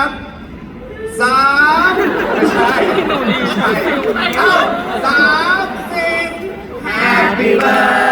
ครับสามไม่ใช่ไม่ใช่เอ้าสามสี่ Happy birthday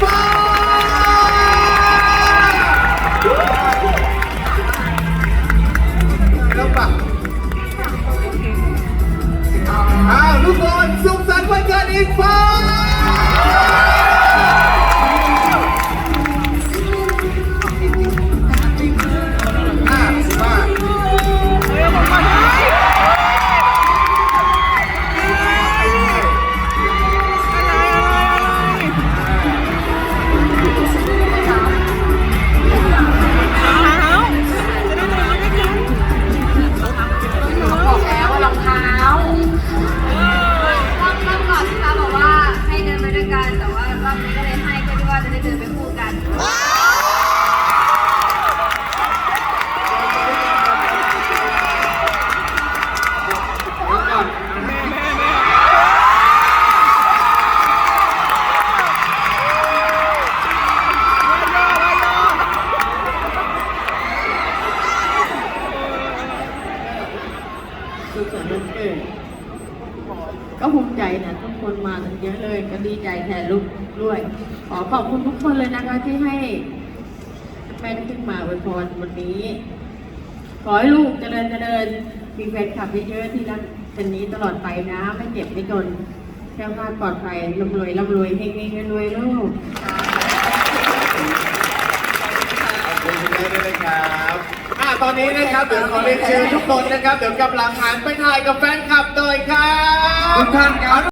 ฟ้าแล้วปะอ้าวทุกคนสุขสันต์วันเกิดอีกฟ้า สุขสันต์วันเกิดก็ภูมิใจนะทุกคนมากันเยอะเลย ก็ดีใจแทนลูกด้วย ขอขอบคุณทุกคนเลยนะคะที่ให้แม่ขึ้นมาอวยพรวันนี้ ขอให้ลูกเจริญเจริญมีแฟนคลับเยอะๆที่รักกันนี้ตลอดไปนะ ไม่เจ็บไม่จนแค่ว่าปลอดภัยร่ำรวยร่ำรวยเฮงเฮงรวยลูก ขอบคุณคุณแม่ด้วยนะครับอะ ตอนนี้นะครับเดี๋ยวขอเรียนเชิญทุกคนนะครับ เดี๋ยวกำลังหันไปถ่ายกับแฟนคลับโดยครับทุกท่านครับ